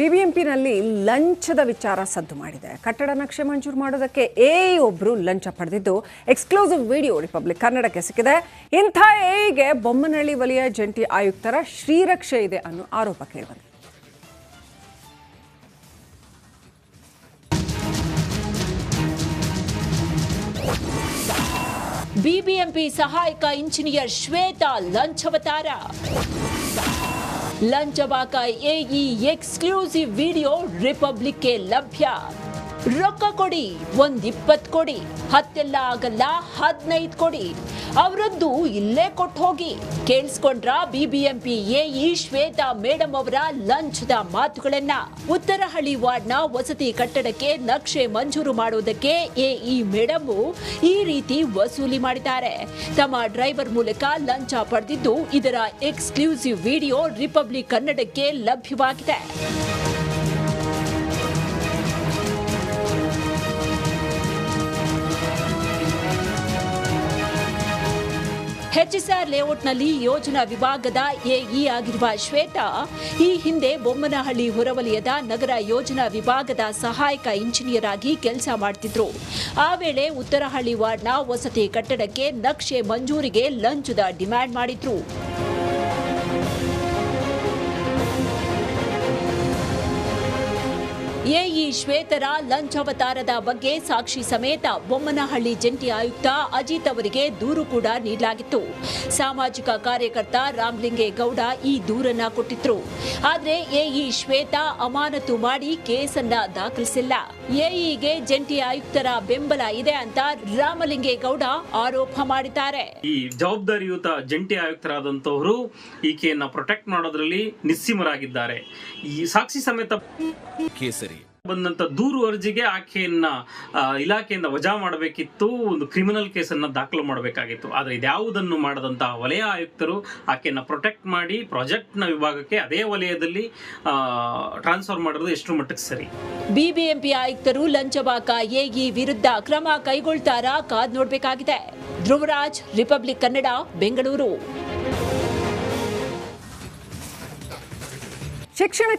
ಬಿಬಿಎಂಪಿನಲ್ಲಿ ಲಂಚದ ವಿಚಾರ ಸದ್ದು ಮಾಡಿದೆ. ಕಟ್ಟಡ ನಕ್ಷೆ ಮಂಜೂರು ಮಾಡೋದಕ್ಕೆ ಏ ಒಬ್ರು ಲಂಚ ಪಡೆದಿದ್ದು, ಎಕ್ಸ್ಕ್ಲೂಸಿವ್ ವಿಡಿಯೋ ರಿಪಬ್ಲಿಕ್ ಕನ್ನಡಕ್ಕೆ ಸಿಕ್ಕಿದೆ. ಇಂಥ ಎಗೆ ಬೊಮ್ಮನಹಳ್ಳಿ ವಲಯ ಜಂಟಿ ಆಯುಕ್ತರ ಶ್ರೀರಕ್ಷೆ ಇದೆ ಅನ್ನೋ ಆರೋಪ ಕೇಳಿಬಂದಿದೆ. ಬಿಬಿಎಂಪಿ ಸಹಾಯಕ ಇಂಜಿನಿಯರ್ ಶ್ವೇತಾ ಲಂಚವತಾರ. ಲಂಚವಾಕ ಎಇ ಎಕ್ಸ್ಕ್ಲೂಸಿವ್ ವಿಡಿಯೋ ರಿಪಬ್ಲಿಕ್ಗೆ ಲಭ್ಯ ರೊಕ್ಕ ಕೊಡಿ ಒಂದ್ ಇಪ್ಪತ್ತು ಕೊಡಿ, ಹತ್ತೆಲ್ಲ ಆಗಲ್ಲ, ಹದಿನೈದು ಕೊಡಿ. ಅವರದ್ದು ಇಲ್ಲೇ ಕೊಟ್ಟು ಹೋಗಿ. ಕೇಳಿಸ್ಕೊಂಡ್ರ ಬಿಬಿಎಂಪಿ ಇ ಶ್ವೇತಾ ಮೇಡಮ್ ಅವರ ಲಂಚದ ಮಾತುಗಳನ್ನ? ಉತ್ತರಹಳ್ಳಿ ವಾರ್ಡ್ನ ವಸತಿ ಕಟ್ಟಡಕ್ಕೆ ನಕ್ಷೆ ಮಂಜೂರು ಮಾಡೋದಕ್ಕೆ ಎಇ ಮೇಡಮ್ ಈ ರೀತಿ ವಸೂಲಿ ಮಾಡಿದ್ದಾರೆ. ತಮ್ಮ ಡ್ರೈವರ್ ಮೂಲಕ ಲಂಚ ಪಡೆದಿದ್ದು ಇದರ ಎಕ್ಸ್ಕ್ಲೂಸಿವ್ ವಿಡಿಯೋ ರಿಪಬ್ಲಿಕ್ ಕನ್ನಡಕ್ಕೆ ಲಭ್ಯವಾಗಿದೆ. ಹೆಚ್ಎಸ್ಆರ್ ಲೇಔಟ್ನಲ್ಲಿ ಯೋಜನಾ ವಿಭಾಗದ ಎಇ ಆಗಿರುವ ಶ್ವೇತಾ, ಈ ಹಿಂದೆ ಬೊಮ್ಮನಹಳ್ಳಿ ಹೊರವಲಯದ ನಗರ ಯೋಜನಾ ವಿಭಾಗದ ಸಹಾಯಕ ಇಂಜಿನಿಯರ್ ಆಗಿ ಕೆಲಸ ಮಾಡುತ್ತಿದ್ರು ಆ ವೇಳೆ ಉತ್ತರಹಳ್ಳಿ ವಾರ್ಡ್ನ ವಸತಿ ಕಟ್ಟಡಕ್ಕೆ ನಕ್ಷೆ ಮಂಜೂರಿಗೆ ಲಂಚದ ಡಿಮ್ಯಾಂಡ್ ಮಾಡಿದ್ರು. ಎಇ ಶ್ವೇತರ ಲಂಚಾವತಾರದ ಬಗ್ಗೆ ಸಾಕ್ಷಿ ಸಮೇತ ಬೊಮ್ಮನಹಳ್ಳಿ ಜಂಟಿ ಆಯುಕ್ತ ಅಜಿತ್ ಅವರಿಗೆ ದೂರು ಕೂಡ ನೀಡಲಾಗಿತ್ತು. ಸಾಮಾಜಿಕ ಕಾರ್ಯಕರ್ತ ರಾಮಲಿಂಗೇಗೌಡ ಈ ದೂರನ್ನ ಕೊಟ್ಟಿದ್ರು. ಆದರೆ ಎಇ ಶ್ವೇತಾ ಅಮಾನತು ಮಾಡಿ ಕೇಸನ್ನ ದಾಖಲಿಸಿಲ್ಲ. ಎಇಗೆ ಜಂಟಿ ಆಯುಕ್ತರ ಬೆಂಬಲ ಇದೆ ಅಂತ ರಾಮಲಿಂಗೇಗೌಡ ಆರೋಪ ಮಾಡಿದ್ದಾರೆ. ಈ ಜವಾಬ್ದಾರಿಯುತ ಜಂಟಿ ಆಯುಕ್ತರಾದಂತವರು ಈಕೆಯನ್ನ ಪ್ರೊಟೆಕ್ಟ್ ಮಾಡೋದ್ರಲ್ಲಿ ನಿಸ್ಸೀಮರಾಗಿದ್ದಾರೆ. ಈ ಸಾಕ್ಷಿ ಸಮೇತ ಕೇಸರಿ ಬಂದಂತ ದೂರು ಅರ್ಜಿಗೆ ಆಕೆಯನ್ನ ಇಲಾಖೆಯಿಂದ ವಜಾ ಮಾಡಬೇಕಿತ್ತು ಒಂದು ಕ್ರಿಮಿನಲ್ ಕೇಸನ್ನ ದಾಖಲು ಮಾಡಬೇಕಾಗಿತ್ತು. ಆದ್ರೆ ಇದ್ಯಾವುದನ್ನು ಮಾಡದಂತಹ ವಲಯ ಆಯುಕ್ತರು ಆಕೆಯನ್ನ ಪ್ರೊಟೆಕ್ಟ್ ಮಾಡಿ ಪ್ರಾಜೆಕ್ಟ್ನ ವಿಭಾಗಕ್ಕೆ ಅದೇ ವಲಯದಲ್ಲಿ ಟ್ರಾನ್ಸ್ಫರ್ ಮಾಡಿರೋದು ಎಷ್ಟು ಮಟ್ಟಕ್ಕೆ ಸರಿ? ಬಿಬಿಎಂಪಿ ಆಯುಕ್ತರು ಲಂಚಬಾಕ ಎಇ ವಿರುದ್ಧ ಕ್ರಮ ಕೈಗೊಳ್ತಾರಾ ಕಾದ್ ನೋಡ್ಬೇಕಾಗಿದೆ. ಧ್ರುವರಾಜ್ ರಿಪಬ್ಲಿಕ್ ಕನ್ನಡ ಬೆಂಗಳೂರು ಶಿಕ್ಷಣ